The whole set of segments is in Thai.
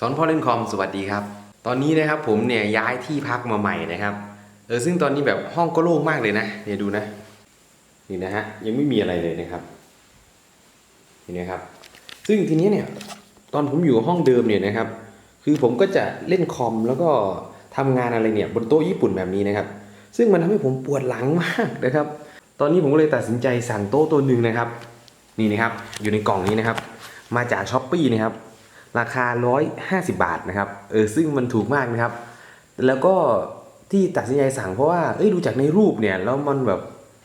สอนพ่อเล่นคอมสวัสดีครับ ตอนนี้นะครับผมเนี่ยย้ายที่พักมาใหม่นะครับ เออซึ่งตอนนี้แบบห้องก็โล่งมากเลยนะเนี่ยดูนะ นี่นะฮะยังไม่มีอะไรเลยนะครับนี่นะครับ ซึ่งทีนี้เนี่ยตอนผมอยู่ห้องเดิมเนี่ยนะครับ คือผมก็จะเล่นคอมแล้วก็ทำงานอะไรเนี่ยบนโต๊ะญี่ปุ่นแบบนี้นะครับ ซึ่งมันทำให้ผมปวดหลังมากนะครับ ตอนนี้ผมก็เลยตัดสินใจสั่งโต๊ะตัวหนึ่งนะครับ นี่นะครับอยู่ในกล่องนี้นะครับ มาจากช้อปปี้นะครับ ราคา 150 บาทนะครับเออซึ่งมันถูกมากนะครับ แล้วก็ที่ตัดสินใจสั่งเพราะว่าเอ้ยดูจากในรูปเนี่ยแล้วมันแบบ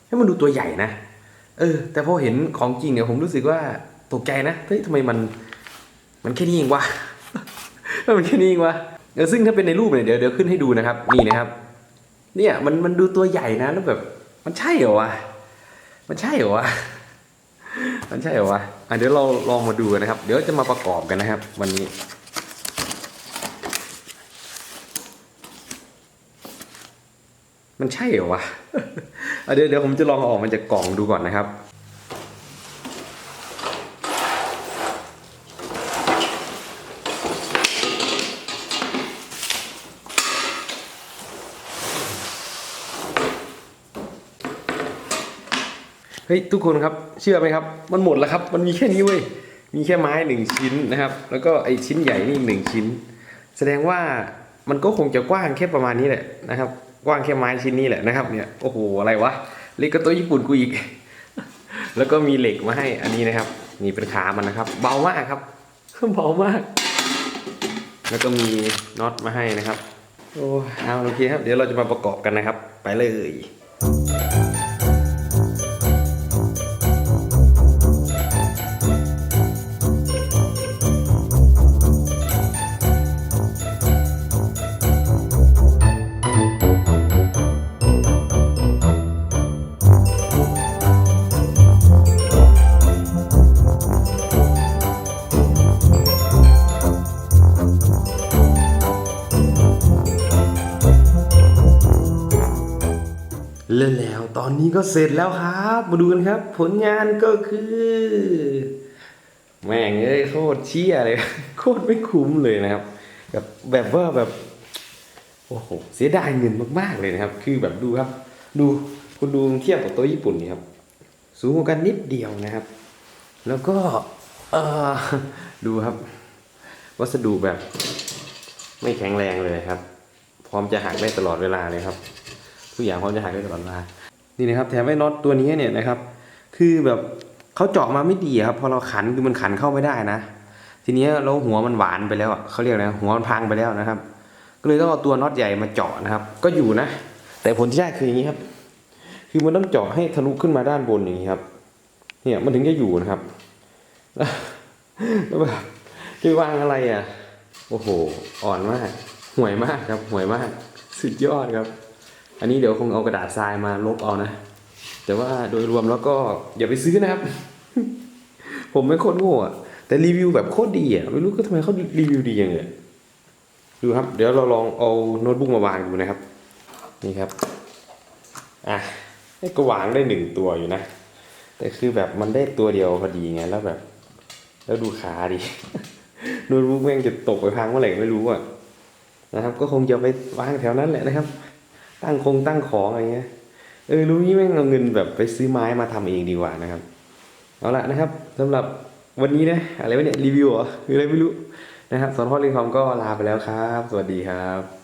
ให้มันดูตัวใหญ่นะ เออ แต่พอเห็นของจริงเนี่ยผมรู้สึกว่าตกใจนะเฮ้ยทำไมมัน มันแค่นี้เองวะ มันแค่นี้เองวะเออซึ่งถ้าเป็นในรูปเนี่ยเดี๋ยวเดี๋ยวขึ้นให้ดูนะครับนี่นะครับ เนี่ยมันมันดูตัวใหญ่นะแล้วแบบ มันใช่เหรอวะมันใช่เหรอวะมันใช่เหรอวะ อะเดี๋ยวเราลองมาดูกันนะครับ เดี๋ยวจะมาประกอบกันนะครับ วันนี้ มันใช่เหรอวะเดี๋ยวเดี๋ยวผมจะลองเอาออกมาจากกล่องดูก่อนนะครับ เฮ้ยทุกคนครับเชื่อไหมครับ มันหมดแล้วครับ มันมีแค่นี้เว้ยมีแค่ไม้หนึ่งชิ้นนะครับ แล้วก็ไอชิ้นใหญ่นี่อีกหนึ่งชิ้น แสดงว่ามันก็คงจะกว้างแค่ประมาณนี้แหละนะครับ กว้างแค่ไม้ชิ้นนี้แหละนะครับ เนี่ยโอ้โหอะไรวะเล็กกว่าโตัวญี่ปุ่นกูอีก แล้วก็มีเหล็กมาให้อันนี้นะครับ นี่เป็นขามันนะครับ เบามากครับเบามาก แล้วก็มีน็อตมาให้นะครับโอ้เอาโอเคครับ เดี๋ยวเราจะมาประกอบกันนะครับ ไปเลย เล่นแล้ว ตอนนี้ก็เสร็จแล้วครับ มาดูกันครับ ผลงานก็คือ แม่งเอ้ยโคตรเชี่ยเลย โคตรไม่คุ้มเลยนะครับ แบบแบบว่าแบบ โอ้โห เสียดายเงินมากๆเลยนะครับ คือแบบดูครับ ดูคุณดูเทียบกับโต๊ะญี่ปุ่นนี่ครับ สูงกว่ากันนิดเดียวนะครับ แล้วก็เออดูครับ วัสดุแบบ ไม่แข็งแรงเลยครับ พร้อมจะหักได้ตลอดเวลาเลยครับ ทุกอย่างพร้อมจะหักได้ตลอดเวลานี่นะครับแถมไอ้น็อตตัวนี้เนี่ยนะครับ คือแบบเขาเจาะมาไม่ดีครับพอเราขันคือมันขันเข้าไม่ได้นะ ทีนี้เราหัวมันหวานไปแล้วอะเขาเรียกนะหัวมันพังไปแล้วนะครับ ก็เลยต้องเอาตัวน็อตใหญ่มาเจาะนะครับ ก็อยู่นะ แต่ผลที่ได้คืออย่างนี้ครับ คือมันต้องเจาะให้ทะลุขึ้นมาด้านบนอย่างนี้ครับ เนี่ยมันถึงจะอยู่นะครับแล้วแล้วแบบจะวางอะไรอะ โอ้โห อ่อนมากห่วยมากครับห่วยมาก สุดยอดครับ อันนี้เดี๋ยวคงเอากระดาษทรายมาลบเอานะ แต่ว่าโดยรวมแล้วก็อย่าไปซื้อนะครับ ผมไม่โคตรโง่อะแต่รีวิวแบบโคตรดีอะไม่รู้ก็ทำไมเขารีวิวดีอย่างเงี้ยดูครับ เดี๋ยวเราลองเอาโน้ตบุ๊กมาวางดูนะครับ นี่ครับ อะก็วางได้หนึ่งตัวอยู่นะ แต่คือแบบมันได้ตัวเดียวพอดีไงแล้วแบบ แล้วดูขาดิโน้ตบุ๊กแม่งจะตกไปพังเมื่อไหร่ไม่รู้อะนะครับ ก็คงจะไปวางแถวนั้นแหละนะครับ ตั้งคงตั้งของอะไรเงี้ยเออรู้งี้แม่งเอาเงินแบบไปซื้อไม้มาทำเองดีกว่านะครับ เอาละนะครับสำหรับวันนี้นะอะไรวะเนี่ยรีวิวเหรอหรืออะไรไม่รู้นะครับสอนพ่อเรียนคอมก็ลาไปแล้วครับ สวัสดีครับ